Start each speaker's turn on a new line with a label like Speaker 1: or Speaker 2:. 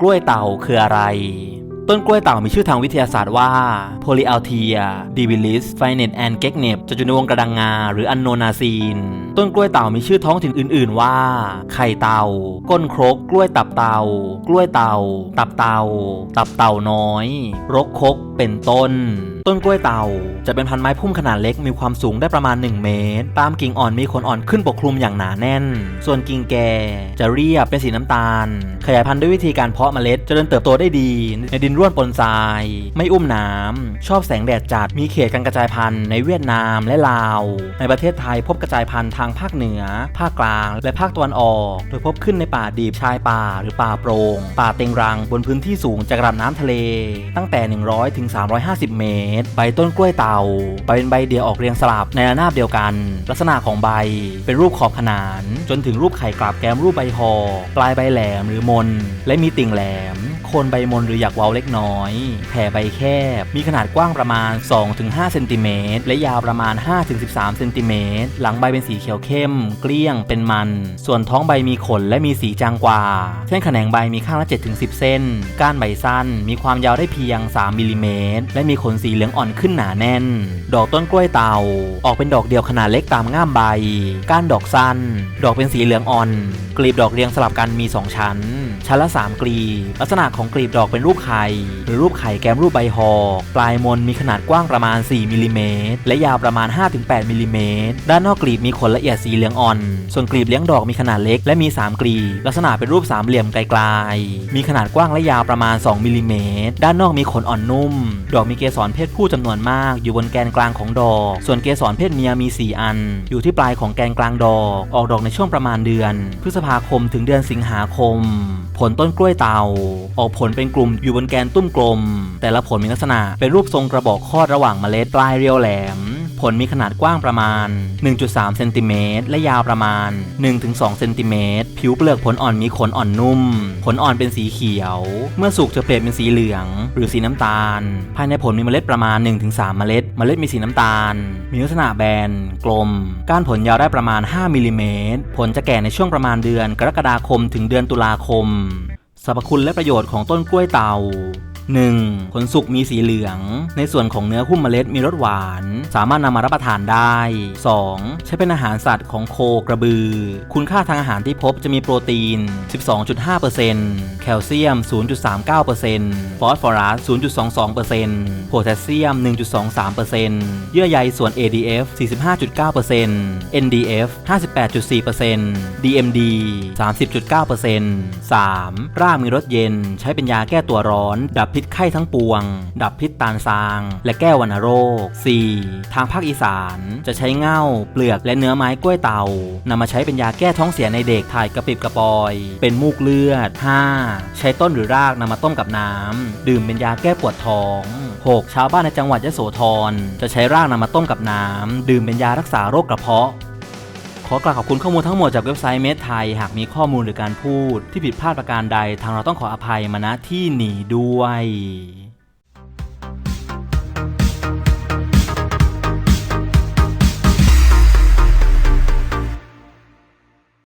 Speaker 1: กล้วยเต่าคืออะไร ต้นกล้วยเต่ามีชื่อทางวิทยาศาสตร์ว่า Polyalthia divilis f i n e t and g e g n e p จะจุนวงกระดังงา หรืออันโนนาซีน ต้นกล้วยเต่ามีชื่อท้องถิ่นอื่น ๆ ว่า ไข่เต่า ก้นครก กล้วยตับเต่า กล้วยเต่า ตับเต่า ตับเต่าน้อย รกคก เป็นต้นต้นกล้วยเตาจะเป็นพันไม้พุ่มขนาดเล็กมีความสูงได้ประมาณ 1 เมตร ตามกิ่งอ่อนมีขนอ่อนขึ้นปกคลุมอย่างหนาแน่น ส่วนกิ่งแก่จะเรียบเป็นสีน้ำตาล ขยายพันธุ์ด้วยวิธีการเพาะเมล็ดเจริญเติบโตได้ดี ในดินร่วนปนทราย ไม่อุ้มน้ำชอบแสงแดดจัด มีเขตการกระจายพันธุ์ในเวียดนามและลาว ในประเทศไทยพบกระจายพันธุ์ทางภาคเหนือ ภาคกลาง และภาคตะวันออก โดยพบขึ้นในป่าดิบชายป่าหรือป่าโปรง่งป่าเต็งรังบนพื้นที่สูงจากระดับน้ำทะเล ตั้งแต่ 100ถึง350 เมตรใบต้นกล้วยเตาใบเป็นใบเดียวออกเรียงสลับในระนาบเดียวกัน ลักษณะของใบเป็นรูปขอบขนาน จนถึงรูปไข่กลับแก้มรูปใบหอปลายใบแหลมหรือมน และมีติ่งแหลมโคนใบมนหรือหยักเว้าเล็กน้อย แผ่ใบแคบ มีขนาดกว้างประมาณ 2-5 เซนติเมตรและยาวประมาณ 5-13 เซนติเมตร หลังใบเป็นสีเขียวเข้ม เกลี้ยง เป็นมัน ส่วนท้องใบมีขนและมีสีจางกว่า เส้นแขนงใบมีข้างละ 7-10 เส้น ก้านใบสั้น มีความยาวได้เพียง 3 มิลลิเมตร และมีขนสีเหลืองอ่อนขึ้นหนาแน่น ดอกต้นกล้วยเตา ออกเป็นดอกเดียวขนาดเล็กตามง่ามใบ ก้านดอกสั้น ดอกเป็นสีเหลืองอ่อน กลีบดอกเรียงสลับกันมี 2 ชั้น ชั้นละ 3 กลีบ ลักษณะของกลีบดอกเป็นรูปไข่ หรือรูปไข่แกมรูปใบหอก ปลายมนมีขนาดกว้างประมาณ 4มิลลิเมตรและยาวประมาณ 5-8มิลลิเมตรด้านนอกกลีบมีขนละเอียดสีเหลืองอ่อน ส่วนกลีบเลี้ยงดอกมีขนาดเล็กและมี 3 กลีบ ลักษณะเป็นรูปสามเหลี่ยมไกลๆมีขนาดกว้างและยาวประมาณ 2มิลลิเมตรด้านนอกมีขนอ่อนนุ่ม ดอกมีเกสรเพศผู้จำนวนมากอยู่บนแกนกลางของดอก ส่วนเกสรเพศเมียมี 4 อัน อยู่ที่ปลายของแกนกลางดอก ออกดอกในช่วงประมาณเดือน พฤษภาคมถึงเดือนสิงหาคม ผลต้นกล้วยเตา ออกผลเป็นกลุ่มอยู่บนแกนตุ้มกลม แต่ละผลมีลักษณะเป็นรูปทรงกระบอกคอดระหว่างเมล็ดปลายเรียวแหลม ผลมีขนาดกว้างประมาณ 1.3 เซนติเมตรและยาวประมาณ 1-2 เซนติเมตร ผิวเปลือกผลอ่อนมีขนอ่อนนุ่ม ผลอ่อนเป็นสีเขียว เมื่อสุกจะเปลี่ยนเป็นสีเหลือง หรือสีน้ำตาล ภายในผลมีเมล็ดประมาณ 1-3 เมล็ด เมล็ดมีสีน้ำตาล มีลักษณะแบน กลม ก้านผลยาวได้ประมาณ 5มิลลิเมตร ผลจะแก่ในช่วงประมาณเดือนกรกฎาคมถึงเดือนตุลาคม สรรพคุณและประโยชน์ของต้นกล้วยเตา 1. ผลสุกมีสีเหลือง ในส่วนของเนื้อหุ้มเมล็ดมีรสหวาน สามารถนำมารับประทานได้ 2. ใช้เป็นอาหารสัตว์ของโคกระบือ คุณค่าทางอาหารที่พบจะมีโปรตีน 12.5%แคลเซียม 0.39%ฟอสฟอรัส 0.22%โพแทสเซียม 1.23%เยื่อใยส่วน ADF 45.9% NDF 58.4% DMD 30.9% 3. รากมีรสเย็น ใช้เป็นยาแก้ตัวร้อน ดับพิษไข้ทั้งปวง ดับพิษตาลซาง และแก้วัณโรค 4. ทางภาคอีสานจะใช้เง่า เปลือกและเนื้อไม้กล้วยเตานำมาใช้เป็นยาแก้ท้องเสียในเด็กถ่ายกระปิบกระปอย เป็นมูกเลือด 5. ใช้ต้นหรือรากนำมาต้มกับน้ำ ดื่มเป็นยาแก้ปวดท้อง 6. ชาวบ้านในจังหวัดยโสธรจะใช้รากนำมาต้มกับน้ำ ดื่มเป็นยารักษาโรคกระเพาะ ขอกราบขอบคุณข้อมูลทั้งหมดจากเว็บไซต์เมทไทย หากมีข้อมูลหรือการพูดที่ผิดพลาดประการใด ทางเราต้องขออภัยมาณที่หนีด้วย